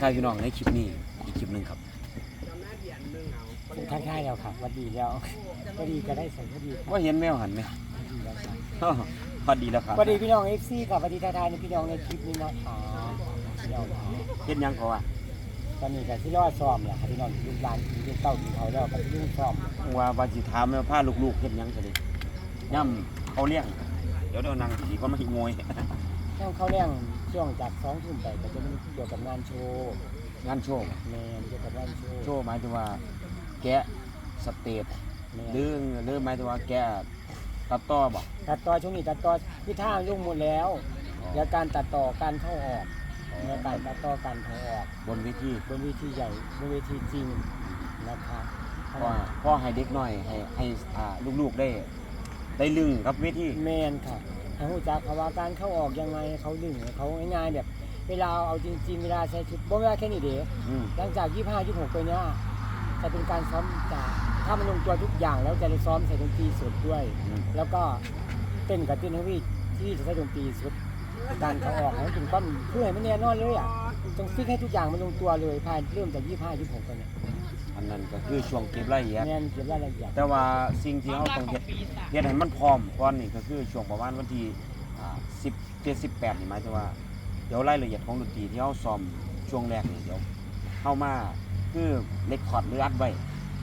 ทายพี่น้องในคลิปนี้อีกคลิปหนึ่งครับทักทายแล้วครับสวัสดีแล้วสวัสดีก็ได้ใส่สวัสดีครับว่าเห็นแมวหันไหมสวัสดีแล้วครับพอดีแล้วครับสวัสดีพี่น้องเอฟซีกับสวัสดีทักทายในพี่น้องในคลิปนี้นะคะพี่น้องครับเฮ็ดหยังเขาอะตอนนี้ก็ที่รอดซ้อมแหละครับพี่น้องลูกหลานที่ลูกเต้าที่เขาแล้วก็ที่ลูกซ้อมว่าว่าสิถามแม่ว่าพาลูกๆเฮ็ดหยังซะดิย่ำเขาเลี้ยงเดี๋ยวเดี๋ยวนั่งสีก็ไม่งวย ช่วงเขาเลี้ยงช่วงจากสองทุ่มไปก็จะมีเกี่ยวกับงานโชว์งานโชว์แมนเกี่ยวกับงานโชว์โชว์หมายถึงว่าแกะสเตจแมนหรือหรือหมายถึงว่าแกะตัดต่อบ่ตัดต่อช่วงนี้ตัดต่อที่ท่ายุ่งหมดแล้วแล้วการตัดต่อการเข้าออกในการตัดต่อการเข้าออกบนเวทีบนเวทีใหญ่บนเวทีจริงนะครับเพราะว่าพ่อให้เด็กน้อยให้ให้อ่าลูกๆได้ ได้ลึงกับเวทีแมนค่ะทางหูจักเขาว่าการเข้าออกยังไงเขาดึงเขาง่ายๆแบบ เวลาเอาจริงๆเวลาใช้ชุดบ่เวลาแค่นี้เด้อืมหลังจาก25 26ตัวเนี้ยจะเป็นการซ้อมจากถ้ามันลงตัวทุกอย่างแล้วจะได้ซ้อมใส่ดนตรีสดด้วยอืมแล้วก็เต้นกับเต้นทั้งวีที่จะใช้ดนตรีสดการเขาออกให้ถึงความเพื่อให้มันแน่นอนเลยอะต้องฟิกให้ทุกอย่างมันลงตัวเลยภายเริ่มจาก25 26ตัวเนี้ย อันนั้นก็คือช่วงเก็บรายละเอียด แมนเก็บรายละเอียดแต่ว่าสิ่งที่เราต้องเฮ็ดเฮ็ดให้มันพร้อมก่อนนี่ก็คือช่วงประมาณวันที่อ่า10 7 18นี่หมายถึงว่าเดี๋ยวรายละเอียดของดนตรีที่เราซ้อมช่วงแรกนี่เดี๋ยวเข้ามาคือเรคคอร์ดหรืออัดไว้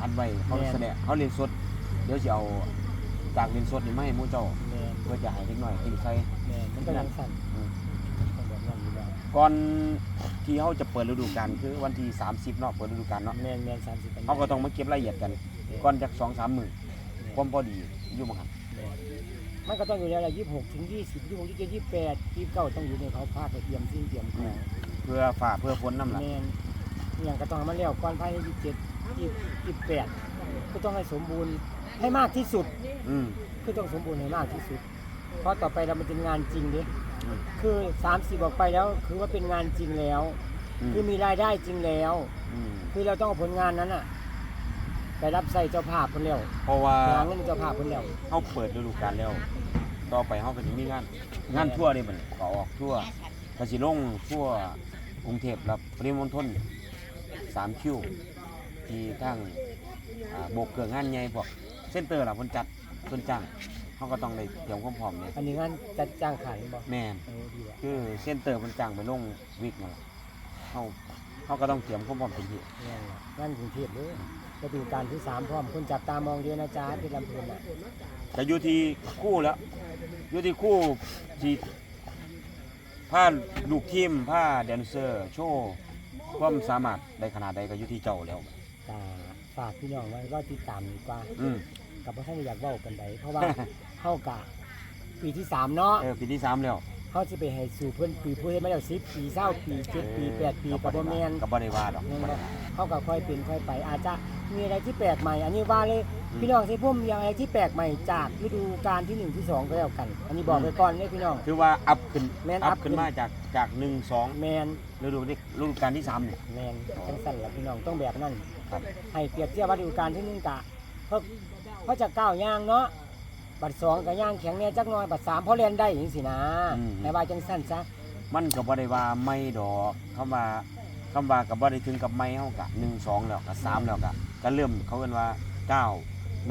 อัดไว้เขาแสดงเขาเรียนสด เดี๋ยวสิเอาจากเรียนสดนี่มาให้หมู่เจ้าแมนเพื่อจะให้เด็กน้อยติงใส่แมนมันก็ยังสั่น อืม ก่อนที่เขาจะเปิดฤดูกาลคือวันที่ 30เนาะเปิดฤดูกาลเนาะแมนแมนสามสิบเขาก็ต้องมาเก็บรายละเอียดกันก่อนจาก2-3มื้อความพอดีอยู่บ่ครับมันก็ต้องอยู่ในระยี่สิบหกถึงยี่สิบยี่สิบหกยี่สิบเจ็ดยี่สิบแปดยี่สิบเก้าต้องอยู่ในเขาภาคไปเตรียมสิ่งเตรียมของเพื่อฝ่าเพื่อฝนน้ำล่ะแมนอย่างก็ต้องให้มันเลี้ยวก่อนภายในยี่สิบเจ็ดยี่สิบแปดก็ต้องให้สมบูรณ์ให้มากที่สุดอืมคือต้องสมบูรณ์ให้มากที่สุด เพราะต่อไปเรามันเป็นงานจริงเด้อืม คือสามสิบออกไปแล้วคือว่าเป็นงานจริงแล้ว อืมคือมีรายได้จริงแล้ว อืมคือเราต้องเอาผลงานนั้นอะไปรับใส่เจ้าภาพคนแล้วเพราะว่าหาเงินเจ้าภาพคนแล้วเขาเปิดฤดูกาลแล้ว ต่อไปเขาก็จะมีงานงานทั่วนี่มันก็ออกทั่วกสิลงทั่วกรุงเทพและปริมณฑลสามคิวที่ทั้งอ่าโบกเกิดงานใหญ่พวกเส้นเตอร์ล่ะคนจัดคนจ้าง เขาก็ต้องได้เตรียมความพร้อมเนี่ยอันนี้งานจัดจ้างขายบ่แม่นเออดีว่ะคือเส้นเตอร์มันจ้างไปลงวิกนั่นล่ะเขาเขาก็ต้องเตรียมความพร้อมเต็มที่เนี่ยงานกรุงเทพเลยจะดูการที่สามพร้อมคนจับตามองเยอะนะจ๊ะที่ลำพูนอะแต่อยู่ที่คู่แล้วอยู่ที่คู่ที่ผ้าลูกทีมผ้าแดนเซอร์ โชว์ความสามารถได้ขนาดใดก็อยู่ที่เจ้าแล้ว ตาฝากพี่น้องไว้ก็ติดตามดีกว่า อืม กับพ่อท่านอยากเว้ากันใดเพราะว่า เข้ากะปีที่สามเนาะเออปีที่สามแล้วเขาจะไปให้สู่เพื่อนปีผู้เฮ็ดมาแล้วสิบปีเศร้าปีเจ็ดปีแปดปีกับบ่แมนกับบ่ได้ว่าดอกแม่นบ่บ่ได้ว่าเขาก็ค่อยเป็นค่อยไป อาจจะมีอะไรที่แปลกใหม่ อันนี้ว่าเลยอืมพี่น้องที่พุ่มยังอะไรที่แปลกใหม่จากฤดูกาลที่หนึ่งที่สองก็แล้วกัน อันนี้บอกอืมไว้ก่อนเลยพี่น้อง คือว่าอัพขึ้นแม่นอัอัพพขึ้นมาจากจากหนึ่งสองแมนฤดูนี้ฤดูกาลที่สามเนี่ย แมนจังสั่นละพี่น้องต้องแบบนั้นครับ ให้เปรียบเทียบว่าฤดูกาลที่หนึ่งกะเพราะ เพราะจะก้าวย่างเนาะบัดสองกับย่างแข็งแน่จักหน่อยบัดสามเพราะเรียนได้อย่างสินะแต่ว่าจังสั้นซะมันก็บ่ได้ว่าไม่ดอกคำว่าคำว่ากับบ่ได้ถึงกับไม่เฮากะหนึ่งสองแล้วกับสามแล้วกะก็เริ่มเขาเอิ้นว่าเก้า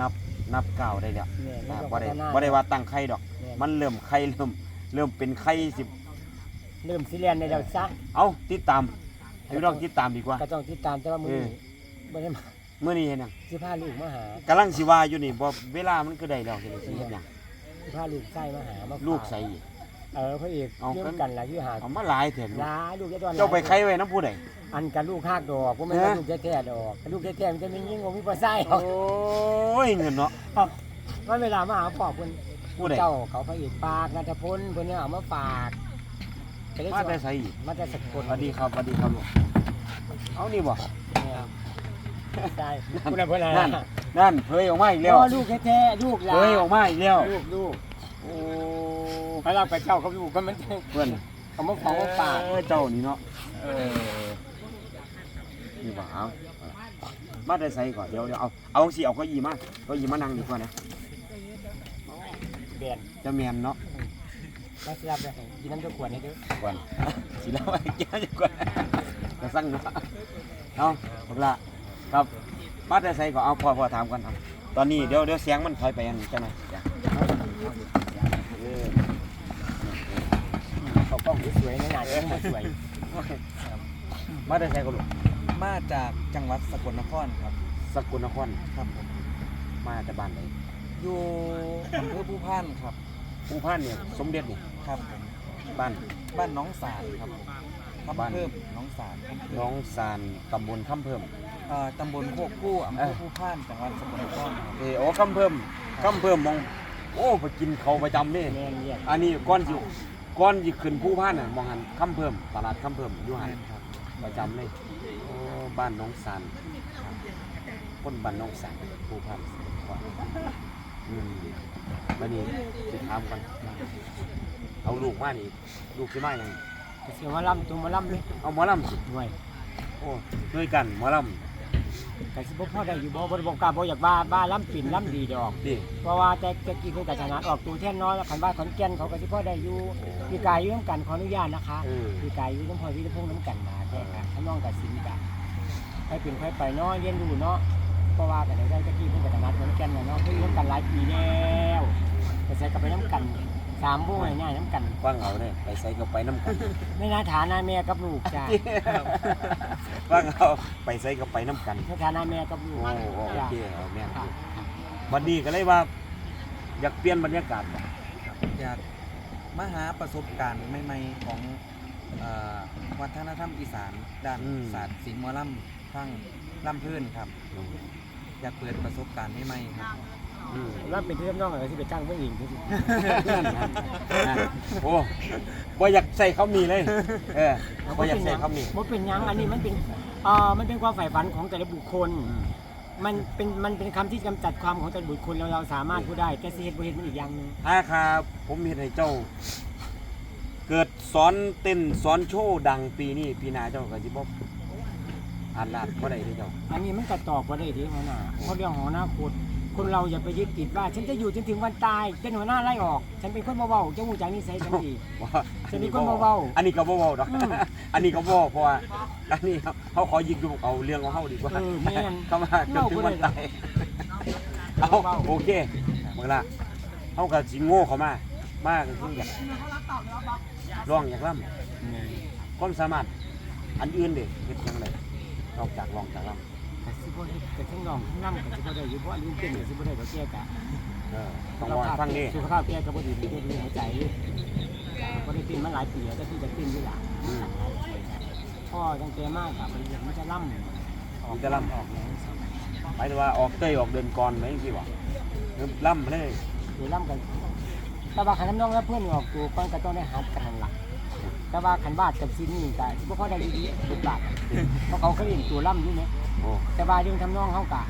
นับนับเก้าได้แล้วเนี่ยมันอ่าก็บ่ได้พัฒนาบ่ได้ว่าตั้งไข่ดอก เนี่ยมันเริ่มไข่เริ่มเริ่มเป็นไข่สิเริ่มสิเรียนในแล้วซะ เอาติดตามให้พี่น้องติดตามดีกว่า ก็ต้องติดตามแต่ว่ามือเออ นี้บ่ได้มา เมื่อนี้เห็นหยังสิพาลูกมาหากำลังสิว่าอยู่นี่บ่เวลามันก็ได้แล้วเห็นสิเฮ็ดหยังสิพาลูกไส้มาหามาฝาลูกใส่อีก เออพระเอกเอาเยี่ยกัมนกันล่ะที่หาเอามาหลายเถิดลาลูกยายตอนเจ้าไปไข่ไว้น้ำผู้ใด อันกับลูกหากดอกบ่แม่นเออว่าลูกแท้ๆดอกลูกแท้ๆมันจะมียิ่งกว่ามีปลาไส้โอ้ยเงินเนาะว่าเวลามาหาพ่อเพิ่นผู้ใดเจ้าเขาพระเอกปากนัทพลเพิ่นเนี่ยเอามาฝากก็เลยมาสิแต่ว่าใส่อีกมาแต่สกลสวัสดีครับสวัสดีครับลูกเอานี่บ่เนี่ย ใช่คุณน่ะเพิ่นน่ะนั่นนั่นเผยออกมาอีกแล้วพ่อลูกแท้ๆลูกหลาเผยออกมาอีกแล้วลูกลูกโอ้พระเราไปเจ้ากับลูกก็มันเพื่อนเอามาของมาฝากเออเจ้านี่เนาะเออนี่บ่เอามาแต่ใส่ก่อนเดี๋ยวเดี๋ยวเอาเอาสิเอาเก็ยีมาเก็ยีมานั่งดีกว่านะเปลี่ยนจะแมนเนาะมาสิรับไปให้กินน้ำเจ้าขวดให้เด้อก่อนสิแล้วไอ้แก้วจะก่อนจะสั่งเนาะเอาผมละ ครับมาแต่ใส่ก็เอาพอพอถามกันเอาตอนนี้เดี๋ยวเดี๋ยวเสียงมันถอยไปอันนี้จังไหนจ้ะเออเขากล้องสวยๆในหน้าเองบ่สวยมาแต่ใส่ก็ลูกมาจากจังหวัดสกลนครครับ สกลนครครับผมมาแต่บ้านไหนอยู่อำเภอผู้พันครับผู้พันเนี่ยสมเด็จนี่ครับผมบ้านบ้านหน้องสารครับผมคำบ้านเพิ่มหน้องสารคำเพิ่มน้องสานตำบลคำเพิ่มเอ่อตำบลโคกคู่อำเภเอ้อยผู้พันจังหวัดสกลนครครับเออโอ้คำเพิ่มคำเพิ่มมอง โอ้ไปกินเขาวประจำนี่ แม่นเรียกอันนี้ก้อนสิก้อนสิขึ้นผู้พันน่ะมองหันคำเพิ่มตลาดคำเพิ่มอยู่หันแม่นครับประจำเลยโอ้บ้านน้องสานคนบ้านน้องสานผู้พันอืมวันนี้สิถามกันเอาลูกมานี่ลูกสิมาอย่างก็สิมาล่ำตัวมาล่ำเลยเอาหมอลำสิ ด้วยโอ้ด้วยกันหมอล ก็สิบ่พอได้อยู่บ่บ่ได้บอกกล้าบ่อยากว่าบ้าล่ำปิ่นล่ำดีดอกำดิ เพราะว่าแต่แต่กี้เพิ่นก็ชนะออกตัวแท่นน้อยแล้วคันบ้านขอนแก่นเขาก็สิพอได้อยู่พี่กายอยู่นํกันขออนุญาตนะคะเออพี่กายอยู่น้ำพลอยวิทยพงษ์น้ำกันมาแค่ค่ะถ้าน้องกับสินกันให้เป็นค่อยไปเนาะเรียนรู้เนาะเพราะว่ากันได้ตะกี้เพิ่นก็ชนะขอนแก่นน่ะเนาะเพิ่นอยู่น้ำกันหลายปีแล้วก็ใส่กันไปน้ำกัน สามวงง่ายๆน้ำกันกว้างเอาเนี่ยไปใส่ก็ไปน้ำกันในฐานะแม่กับลูกจ้ากว้างเอาไปใส่ก็ไปน้ำกันในฐานะแม่กับลูกโอ้โอจ้าเคเอาแม่นค่ะวันนี้ก็เลยว่า อยากเปลี่ยนบรรยากาศบ่ครับอยากมาหาประสบการณ์ใหม่ๆของเอ่อวัฒนธรรมอีสาน ด้านศาสตร์ศิลป์หมอลำทั้งลำพื้นครับ อยากเปิดประสบการณ์ใหม่ๆครับอืม แล้วเป็นที่น้องอะไรที่ไปจ้างเพื่อนหญิงที่สุดนั่นโอ้บ่อยากใส่เขามีเลย เออบ่อยากใส่เขามีมันเป็นหยังอันนี้มันเป็นเอ่อมันเป็นความใฝ่ฝันของแต่ละบุคคลอืมมันเป็นมันเป็นคำที่กำจัดความของแต่ละบุคคลแล้วเราสามารถพูดได้แต่สิเหตุบ่เหตุมันอีกอย่างหนึงถ้าครับผมเห็นให้เจ้า เกิดสอนเต้นสอนโชว์ดังปีนี้ปีหน้าเจ้าก็สิบ่อ่านลาดบ่ได้เด้อเจ้า อันนี้มันกระตอบว่าได้ที่หัวหน้าเพราะเรื่องของอนาคต คนเราอย่าไปยึดติดว่า ฉันจะอยู่จนถึงวันตายเป็นหัวหน้าไล่ออก ฉันเป็นคนเบาๆเจ้าหูจักนิสัยฉันดีว่าจะมีคนเบาๆอันนี้ก็บ่เบาดอกอืมอันนี้ก็บ่เพราะว่าอันนี้ครับเขาขอยิงดูเอาเรื่องของเฮาดีกว่าเออแม่นเข้ามาจนถึงวันตายเอาเบาๆ โอเคเมื่อละเฮาก็สิโง่เข้ามามาก็คืออยากร้องอยากล่ำความสามารถอันอื่นเด้เฮ็ดจังไดนอกจากร้องจากล่ำ กสิบ่ได้กทั้งน้องทั้งน้ำกสิบ่ได้อยู่เพราะอันนี้เป็นกสิบ่ได้ก็แก้กะเออต้องว่าให้ฟังนี่สุขภาพแก้ก็บ่ดีเป็นเรื่องหัวใจอยู่บ่ได้ตินมาหลายปีแล้วแต่ที่จะตินอยู่ล่ะอืมพ่อตั้งแต่มากอะมันมันจะล่ำออกมันจะล่ำออกแรงหมายถึงว่าออกเต้ยออกเดินก่อนไหมจังซี่บ่เริ่มล่ำเลยหรือล่ำกันแต่ว่าขันน้องแล้วเพื่อนออกตัวก่อนก็ต้องได้หัดกันนั่นล่ะ แต่ว่าขันบาดกับซินนี่ก็บ่ค่อยได้ดีๆบุบาดเพราะเขาเคยเห็นตัวล่ำอยู่เนี่ยโอ้แต่ว่าเรื่องทำนองเขากะ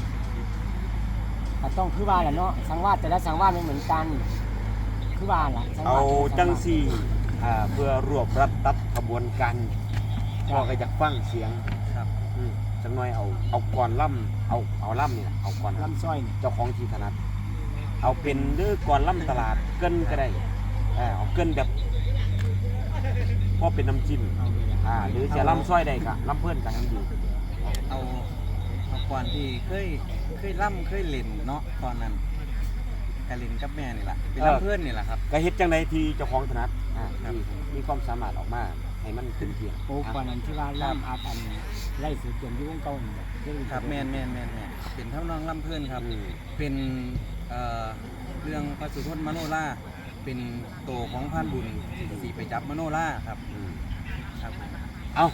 ก็ต้องคือว่าแหละเนาะสังวาสแต่ละสังวาสไม่เหมือนกันคือว่าล่ะสังเอาวาสแต่ละจังสัวาสซี่อ่าเพื่อรวบรัดตัดขบวนการพ่อก็อยากฟังเสียงครับ อืมจังหน่อยเอาเอาก่อนล่ำเอาเอาล่ำนี่ล่ะเอาก่อนล่ลำซอยนี่ำเจ้าของที่ถนัด เอาเป็นหรือก่อนล่ำตลาดเกินก็ได้เออเอาเกินแบบ พอเป็นน้ำจิ้มเอาเลยล่ะอ่าหรือจะล่ำซ้อยได้ก็ล่ำเพื่อนกันทั้งดีเอาเอาก่อนที่เคยเคยล่ำเคยเล่นเนาะตอนนั้นการเล่นกับแม่นี่แหละเป็นลำเพื่อนนี่แหละครับก็เฮ็ดจังไดที่เจ้าของถนัดอ่าครับที่มีความสามารถออกมาให้มันเต็มที่โอ้ก่อนนั้นที่ว่าล่ำอาอันไล่สืบจนอยุ่วงเก่านี่เองครับแม่นแม่นแม่นแม่นเป็นเท่าน้องลำเพื่อนครับอืมเป็นเอ่อเรื่องพระสุทนมโนรา เป็นโตของพานบุญสีไปจับมโนราครับอืมครับเอา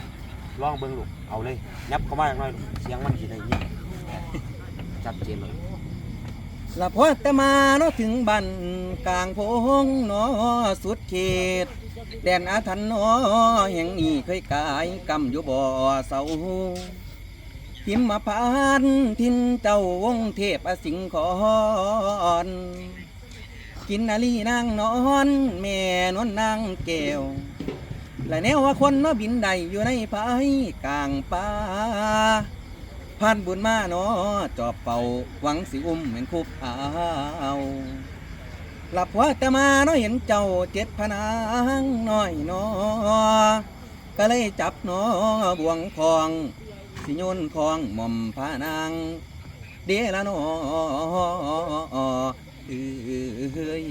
ลองเบิ่งลูกเอาเลยยับเข้ามาหน่อยลูกเสียงมันสิได้ยินชัดเจนเลยละพอแต่มาเนาะถึงบ้านกลางพงเนาะสุดเขต แดนอาถรรพ์เนาะแห่งนี้เคยกายกำอยู่บ่อเสาพิมมาพานทินเจ้าวงเทพอสิงขอน กินนาลีนางนอนแม่นวลนางแก้วและแนวว่าคนนาบินใดอยู่ในภายกลางป่าผ่านบุญมาเนาะจอบเป่าหวังสิอุ้มเหมือนคุบเอาหลับหัวแต่มาเนาะเห็นเจ้าเจ็ดพนางน้อยนอก็เลยจับนอบวงคอง สิโยนคองหม่อมพานางเดละนอ เอ้ย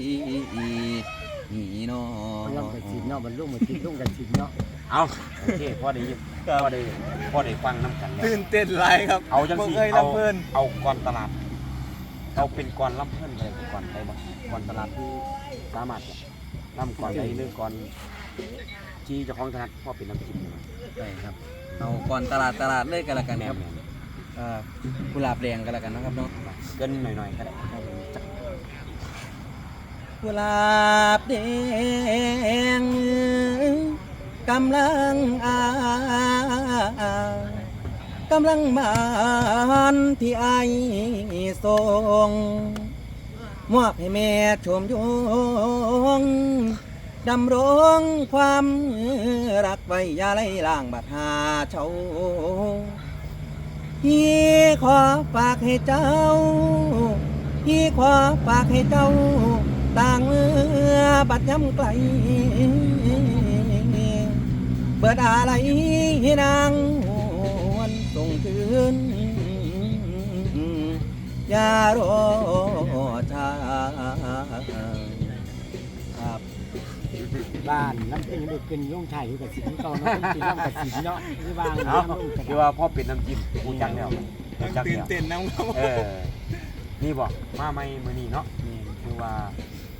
นี่นอมันลำกันสิเนาะมันลุ่มมันติดลุ่มกันสินเนาะเอาโอเคพ่อได้ยินพ่อได้พ่อได้ฟังน้ำกันตื่นเต้นหลายครับเอาจังสิบ่เอาลำเพิ่นเอาก่อนตลาดเอาเป็นก่อนลำเพิ่นอะไรก่อนไปบ่ก่อนตลาดที่สามารถเนี่ยลำก่อนใดหรือก่อนที่เจ้าของถนัดพ่อเป็นน้ำจิ้มใช่ครับเอาก่อนตลาดตลาดเลยกันละกันแม่ครับกุหลาบแดงกันละกันนะครับเนาะเกินหน่อยๆก็ได้จัก กุหลาบแดงกำลังอากำลังมานที่ไอายส่งมอบให้แม่ชมยงดำรงความรักไว้ยาไล่ล่างบัดหาเช้าพี่ขอฝากให้เจ้าพี่ขอฝากให้เจ้า ต่างเมื่อบัดย้ำไกล เบิดอะไรให้นางหวนส่งคืนอย่ารอช้าครับบ้านน้ำเป็นเด็กเป็นลุ่มชายอยู่กับสินเก่าเนาะเป็นลุ่มกับสินเนาะที่บ้านเอาน้ำลุ่มกันคือว่าพ่อเป็นน้ำจิ้มกูจักแล้วกูจักตื่นแล้วเต้นน้ำครับเออนี่บอกมาไม่มือนี้เนาะนี่คือว่า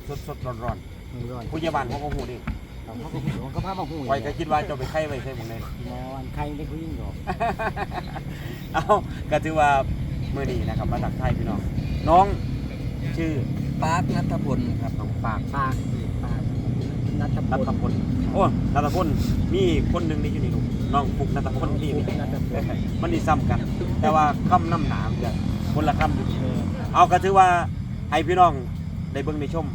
สดสดร้อนร้อนมือร้อนๆผู้ใหญ่บ้านเขาก็หูดิเขาก็หูเขาพามาหูไว้ก็คิดว่าจะไปไข่ไว้ใส่หมองเลยนอนใครได้ผู้หญิงหรอกเอาก็ถือว่ามือนี้นะครับมาจากไทยพี่น้องน้องชื่อปาร์คนัทพลครับน้องปากปากปากนัทนัทพลพลโอ้นัทพลมีคนหนึ่งนี่อยู่นี่ลูกน้องฟุกนัทพลนี่นี่ นัทพลมันนี่ซ้ำกัน แต่ว่าคำน้ำหนามกันคนละคำอยู่เอาก็ถือว่าให้พี่น้องได้เบิ่งในชม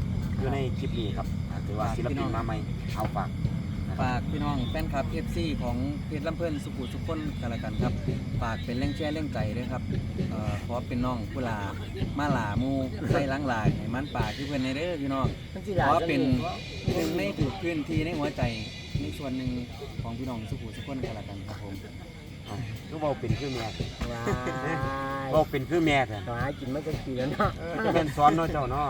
อยู่ในคลิปนี้ครับอ่าถือว่าศิลปินมาใหม่เอาฝากนะครับฝากพี่น้องแฟนคลับเอฟซีของเพชรลำเพิ่นสุขุสุขคนกันละกันครับฝากเป็นแรงแช่แรงใจด้วยครับเอ่อขอเป็นน้องผู้ลามาหลาหมูใส่ล้างหลายให้มันป่าที่เพื่อนในเด้อพี่น้องมันสิขอเป็นหนึ่งในถูกพื้นที่ในหัวใจในส่วนหนึ่งของพี่น้องสุขุสุขคนกันละกันครับผมเอาคือเว่าเป็นคือแม่ว้าเว่า เป็นคือแม่เถอะต่อหากินไม่กันปีแล้วเนาะจะเป็นสอนเนาะเจ้าเนาะ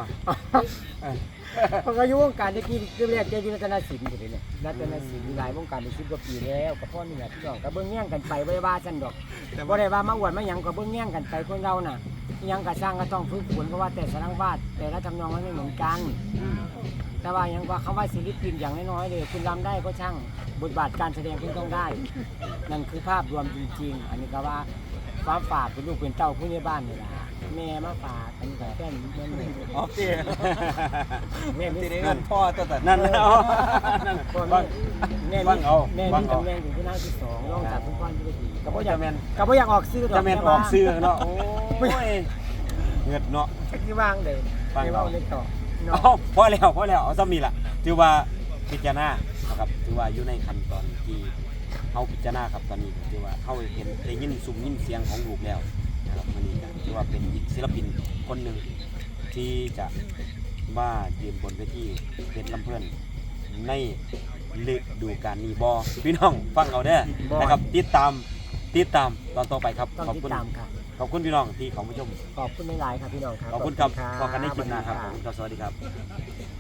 เพราะอายุวงการตะกี้คือแรกใจอยู่รัตนศิลป์อยู่เลยเนี่ยรัตนศิลป์มีหลายวงการเป็นสิบกว่าปีแล้วกับพ่อนี่แหละพี่น้องกับเบื้องแง่งกันไปไว้ว่าฉันดอกบ่ได้ว่ามาอวดมาหยังกับเบื้องแง่งกันไปคนเราน่ะอิหยังกับสร้างก็ต้องฝึกฝนเพราะว่าแต่สร้างวาดแต่ละทำนองมันไม่เหมือนกัน แต่ว่ายังว่าคำว่าศิลปินอย่างน้อยๆเลย คุณรำได้ก็ช่างบทบาทการแสดงคุณต้องได้ นั่นคือภาพรวมจริง ๆ อันนี้ก็ว่า ฟ้าฝากเป็นลูกเป็นเต้าผู้ใหญ่บ้านนี่ล่ะแม่มาฝากอันนี้ก็แค่นี้แม่นี่โอเคแม่ไม่ที่ได้ได้เงินพ่อตัวแต่นั่นเอานั่นพ่อฟังแม่ฟันี่งเอาแม่ฟันี่งเอาตำแหน่งถึงผู้นายที่สองรองจากคุณพ่อที่ดีก็บ่อจะยากแม่นก็บ่อยากออกซื้อดอกจะแม่นออกซื้อเนาะโอ้ยเงิดเนาะที่ว่างเลยฟังไม่เอาว่าเล็กต่อเอาเนาะพอแล้วพอแล้วเอาซ้ำนี่ล่ะถือว่าพิจารณานะครับถือว่าอยู่ในขั้นตอนที่ เฮาพิจารณาครับตอนนี้ก็ถือว่าเฮาเห็นได้ยินสุ่มยินเสียงของลูกแล้วนะครับมันนี่ก็ถือว่าเป็นอีกศิลปินคนหนึ่งที่จะมายืนบนเวทีเป็นลำเพื่อนในฤดูกาลนี้บอพี่น้องฟังเอาเด้อนะครับติดตามติดตามตอนต่อไปครับต้องขอบติดคุณตามค่ะ ขอบคุณพี่น้องที่เขามาชมขอบคุณหลายๆครับพี่น้องครับขอบคุณครับะพอกันในคลิปหน้าครับผมสวัสดีครับบ